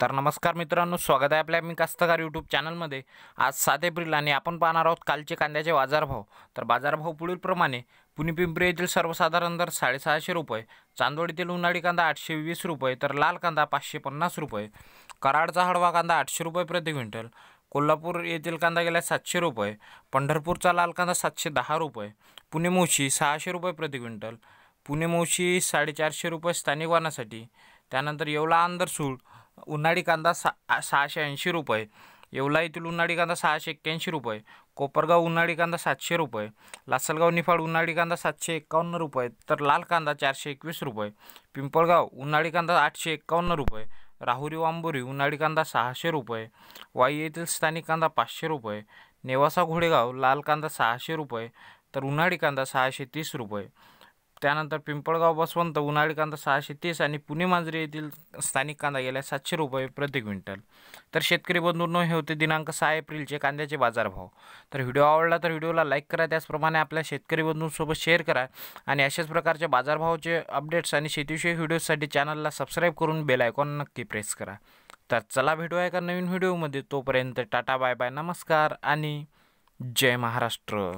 तर नमस्कार मित्रांनो स्वागत आहे आपल्या मी कास्तकार यूट्यूब चॅनलमध्ये आज सात एप्रिल आणि आपण पाहणार आहोत कालचे कांद्याचे बाजारभाव. तर बाजारभाव पुढीलप्रमाणे पुणे पिंपरी येथील सर्वसाधारण दर साडेसहाशे रुपये चांदोड येथील उन्हाळी कांदा आठशे वीस रुपये तर लाल कांदा पाचशे पन्नास रुपये कराडचा हळवा कांदा आठशे रुपये प्रति क्विंटल कोल्हापूर येथील कांदा गेला सातशे रुपये पंढरपूरचा लाल कांदा सातशे दहा रुपये पुणे मोशी सहाशे रुपये प्रति क्विंटल पुणे मोशी साडेचारशे रुपये स्थानिक वाहनासाठी त्यानंतर येवला आंदरसूळ उन्हाळी कांदा सा सहाशे ऐंशी रुपये. येवला येथील उन्हाळी कांदा सहाशे एक्क्याऐंशी रुपये. कोपरगाव उन्हाळी कांदा सातशे रुपये. लासलगाव निफाड उन्हाळी कांदा सातशे एकावन्न रुपये. तर लाल कांदा चारशे एकवीस रुपये. पिंपळगाव उन्हाळी कांदा आठशे एकावन्न रुपये. राहुरी वांबोरी उन्हाळी कांदा सहाशे रुपये. वाई येथील स्थानिक कांदा पाचशे रुपये. नेवासा घोडेगाव लाल कांदा सहाशे रुपये. तर उन्हाळी कांदा सहाशे तीस रुपये. त्यानंतर पिंपळगाव बसवंत उन्हाळी कांदा सहाशे तीस आणि पुणे मांजरी येथील स्थानिक कांदा गेला सातशे रुपये प्रति क्विंटल. तर शेतकरी बंधूंनो हे होते दिनांक सहा एप्रिलचे कांद्याचे बाजारभाव. तर व्हिडिओ आवडला तर व्हिडिओला लाईक करा त्याचप्रमाणे आपल्या शेतकरी बंधूंसोबत शेअर करा आणि अशाच प्रकारच्या बाजारभावाचे अपडेट्स आणि शेतीविषयी व्हिडिओसाठी चॅनलला सबस्क्राईब करून बेल आयकॉन नक्की प्रेस करा. तर चला भेटूया एका नवीन व्हिडिओमध्ये. तोपर्यंत टाटा बाय बाय नमस्कार आणि जय महाराष्ट्र.